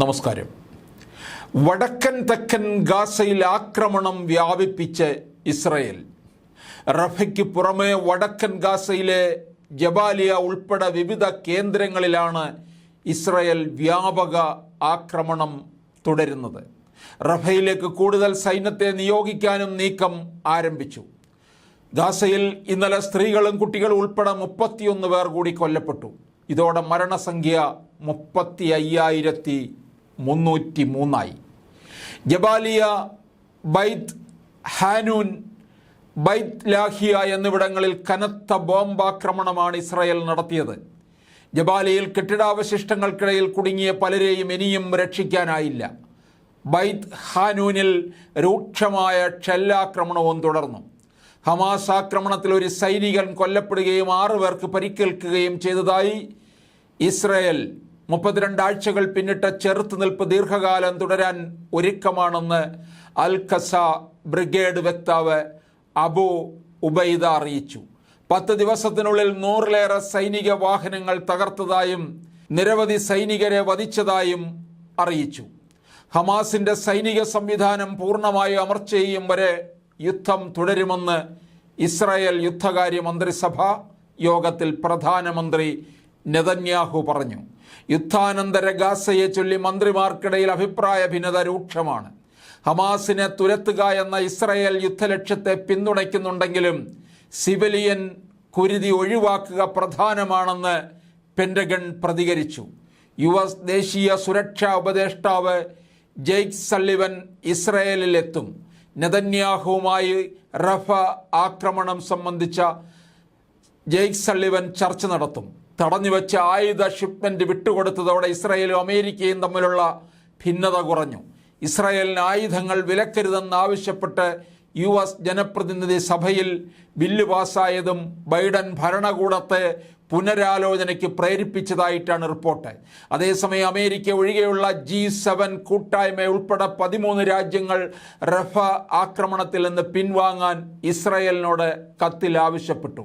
നമസ്കാരം. വടക്കൻ തെക്കൻ ഗാസയിൽ ആക്രമണം വ്യാപിപ്പിച്ച് ഇസ്രയേൽ. റഫയ്ക്ക് പുറമെ വടക്കൻ ഗാസയിലെ ജബാലിയ ഉൾപ്പെടെ വിവിധ കേന്ദ്രങ്ങളിലാണ് ഇസ്രയേൽ വ്യാപക ആക്രമണം തുടരുന്നത്. റഫയിലേക്ക് കൂടുതൽ സൈന്യത്തെ നിയോഗിക്കാനും നീക്കം ആരംഭിച്ചു. ഗാസയിൽ ഇന്നലെ സ്ത്രീകളും കുട്ടികളും ഉൾപ്പെടെ മുപ്പത്തിയൊന്ന് പേർ കൂടി കൊല്ലപ്പെട്ടു. ഇതോടെ മരണസംഖ്യ മുപ്പത്തി അയ്യായിരത്തി മുന്നൂറ്റി മൂന്നായി ജബാലിയ ബൈത്ത് ഹാനൂൻ ബൈത്ത് ലാഹിയ എന്നിവിടങ്ങളിൽ കനത്ത ബോംബാക്രമണമാണ് ഇസ്രായേൽ നടത്തിയത്. ജബാലിയിൽ കെട്ടിടാവശിഷ്ടങ്ങൾക്കിടയിൽ കുടുങ്ങിയ പലരെയും ഇനിയും രക്ഷിക്കാനായില്ല. ബൈത്ത് ഹാനൂനിൽ രൂക്ഷമായ ഷെല്ലാക്രമണവും തുടർന്നു. ഹമാസ് ആക്രമണത്തിൽ ഒരു സൈനികൻ കൊല്ലപ്പെടുകയും ആറുപേർക്ക് പരിക്കേൽക്കുകയും ചെയ്തതായി ഇസ്രയേൽ മുപ്പത്തിരണ്ട് ആഴ്ചകൾ പിന്നിട്ട ചെറുത്തുനിൽപ്പ് ദീർഘകാലം തുടരാൻ ഒരുക്കമാണെന്ന് അൽ ഖസ ബ്രിഗേഡ് വക്താവ് അബു ഉബൈദ അറിയിച്ചു. പത്ത് ദിവസത്തിനുള്ളിൽ നൂറിലേറെ സൈനിക വാഹനങ്ങൾ തകർത്തതായും നിരവധി സൈനികരെ വധിച്ചതായും അറിയിച്ചു. ഹമാസിന്റെ സൈനിക സംവിധാനം പൂർണമായി അമർച്ച ചെയ്യും വരെ യുദ്ധം തുടരുമെന്ന് ഇസ്രായേൽ യുദ്ധകാര്യ മന്ത്രിസഭ യോഗത്തിൽ പ്രധാനമന്ത്രി നെതന്യാഹു പറഞ്ഞു യുദ്ധാനന്തര ഗാസയെ ചൊല്ലി മന്ത്രിമാർക്കിടയിൽ അഭിപ്രായ ഭിന്നത രൂക്ഷമാണ്. ഹമാസിനെ തുരത്തുക എന്ന ഇസ്രയേൽ യുദ്ധലക്ഷ്യത്തെ പിന്തുണയ്ക്കുന്നുണ്ടെങ്കിലും സിവിലിയൻ കുരുതി ഒഴിവാക്കുക പ്രധാനമാണെന്ന് പെൻഡഗൺ പ്രതികരിച്ചു. യു എസ് ദേശീയ സുരക്ഷാ ഉപദേഷ്ടാവ് ജെയ്ക് സള്ളിവൻ ഇസ്രയേലിലെത്തും. നെതന്യാഹുവുമായി റഫ ആക്രമണം സംബന്ധിച്ച ജെയ്ക് സള്ളിവൻ ചർച്ച നടത്തും. തടഞ്ഞുവെച്ച ആയുധ ഷിപ്മെന്റ് വിട്ടുകൊടുത്തതോടെ ഇസ്രായേലും അമേരിക്കയും തമ്മിലുള്ള ഭിന്നത കുറഞ്ഞു. ഇസ്രായേലിന് ആയുധങ്ങൾ വിലക്കരുതെന്നാവശ്യപ്പെട്ട് യു എസ് ജനപ്രതിനിധി സഭയിൽ ബില്ല് പാസ്സായതും ബൈഡൻ ഭരണകൂടത്തെ പുനരാലോചനയ്ക്ക് പ്രേരിപ്പിച്ചതായിട്ടാണ് റിപ്പോർട്ട്. അതേസമയം അമേരിക്ക ഒഴികെയുള്ള ജി സെവൻ കൂട്ടായ്മ ഉൾപ്പെടെ പതിമൂന്ന് രാജ്യങ്ങൾ റഫ ആക്രമണത്തിൽ നിന്ന് പിൻവാങ്ങാൻ ഇസ്രായേലിനോട് കത്തിൽ ആവശ്യപ്പെട്ടു.